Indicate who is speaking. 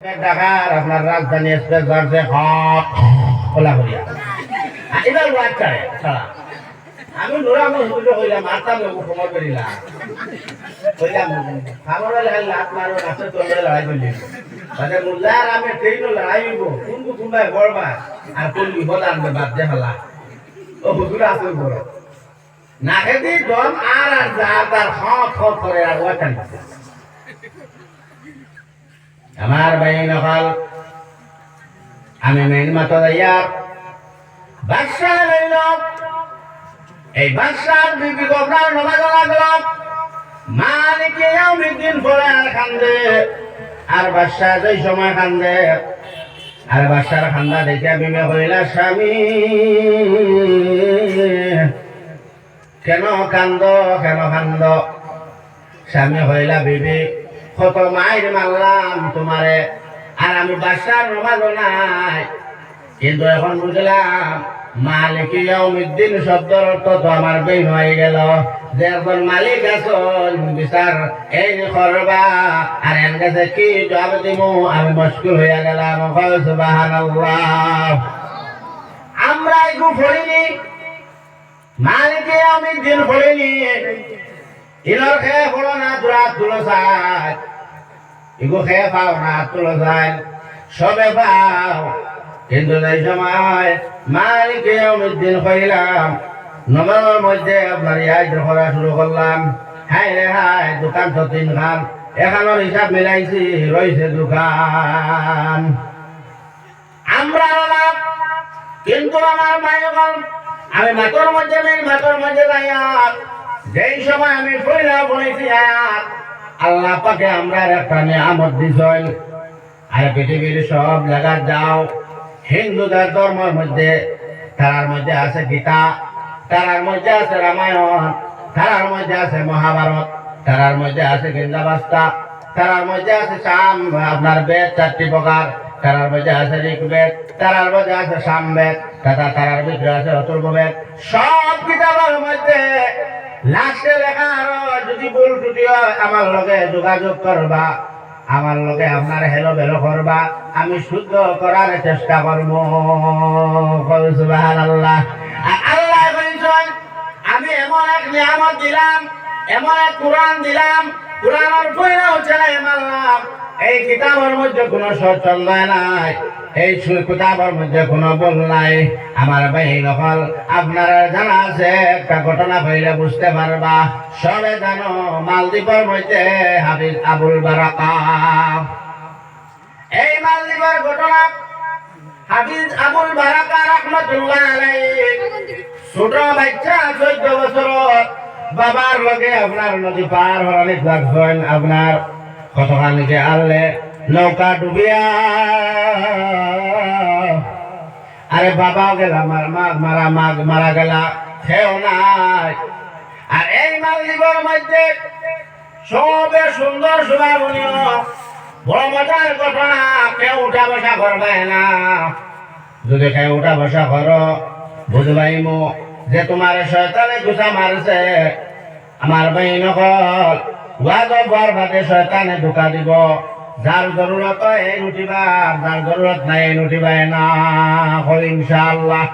Speaker 1: ঢাকার আপনার রাজধানী এক্সপ্রেস ধরছে খোলা করিয়া। এবার ওয়ার্ড ছাড়ে। আমি নোরাম হুজুরে হইলাম মারতাম লোক সময় করিলাম হইলাম খাবার খালি লাত মারো, নাচে তোলে লড়াই করলি। দি দম আর যা তার হক হক করে আর ছাড়িছে আমার ভাই নকল আমি মেন মতো দাইয়ার বাদশাহ লইল এই বাদশাহ বিবি গবরার নমাজ লাগল মালিক ইয়াউমিদ্দিন পড়ে আর কান্দে আর বাদশাহ যেই সময় কান্দে আর বাদশার খান্দা দেখে বিবে কইলা স্বামী। কেন কান্দ কেন কান্দ স্বামী হইলা বিবি। কত মায়ের মারলাম তোমারে। আর আমি বাসার নমাজ নাই। কিন্তু এখন বুঝলাম, মালিক ইয়াউমিদ্দিন শব্দের অর্থ তো আমার বেই হয়ে গেল। যে একজন মালিক আছেন বিচার এই করবা আর এর কাছে কি জবাব দিব আমি মুশকিল হয়ে গেলাম। সুবহানাল্লাহ। আমরা এগু ফড়িনি মালিক ইয়াউমিদ্দিন ফড়িনি ইনর খেয়ে পড়ো না তোরা তুলো চাই ইগো খেয়ে পাও না তুলো চাই সবে পাও। কিন্তু এই সময় মালিকে দিন কইলাম নবমের মধ্যে আপনার ইয়াই করা শুরু করলাম। হাই রে হাই দোকান তো তিন খান এখানোর হিসাব মিলাইছি, রয়েছে দোকান। আমরা কিন্তু আমার মায়গণ আমি মাতর মধ্যে মেন মাতর মধ্যে যাইয়া যেই সময় আমি ফইলা বলেছি আয়াত আল্লাহ পাকে আমরা একটা নিয়ামত দিছেন। আর পৃথিবীর সব জায়গা যাও, হিন্দুদের ধর্মের মধ্যে, তারার মধ্যে আছে গীতা, তারার মধ্যে আছে রামায়ণ, তারার মধ্যে আছে মহাভারত, তারার মধ্যে আছে গিন্দাবাস্তা তারার মধ্যে আছে সাম আপনার বেদ চারটি প্রকার, তারার মধ্যে আছে ঋগ্বেদ, তারার মধ্যে আছে সামবেদ, তথা তারার ভিতরে আছে অথর্ববেদ সব কিতাবের মধ্যে লাস্টে লেখা আরও যদি ভুল ত্রুটি আমার লগে যোগাযোগ করবা। আমার লগে আপনার হেলো বেলো করবা। আমি শুদ্ধ করার চেষ্টা করব। আর আল্লাহ বলছেন আমি এমন এক নিয়ামত দিলাম, এমন এক কোরআন দিলাম, কোরআনের হচ্ছে না মানলাম এই কিতাবের মধ্যে কোনো স্বচ্ছন্দ নাই এই কিতাবের মধ্যে কোনো বল নাই। আমার ভাই নকল, আপনারা জানা আছে, একটা ঘটনা হইলে বুঝতে পারবা। সবে জানো মালদ্বীপের মধ্যে হাবিজ আবুল বারাকা। এই মালদ্বীপের ঘটনা হাফিজ আবুল বারাকা রহমতুল্লাহ ছোট বাচ্চা চোদ্দ বছর, বাবার লগে আপনার নদী পার হরানি লাগছেন আপনার কতখানিকে আনলে নৌকা ডুবিয়া। আরে বাবাও গেলা, মার মারা মাগ, মারা গেলা, খেও নাই। আর এই মাল মালদ্বীপের মধ্যে সবে সুন্দর শুভাবনীয় বড় মজার ঘটনা, কেউ উঠা বসা করবে না। যদি কেউ উঠা বসা করো বুঝবাইমো যে তোমার শয়তানে গুছা মারছে। আমার বাই নকল ওয়াজ বার বাদে শয়তানে ধোকা দিব। যার জরুরত এই আর যার জরুরত নাই এই নুঠিবাই না। ইনশাআল্লাহ।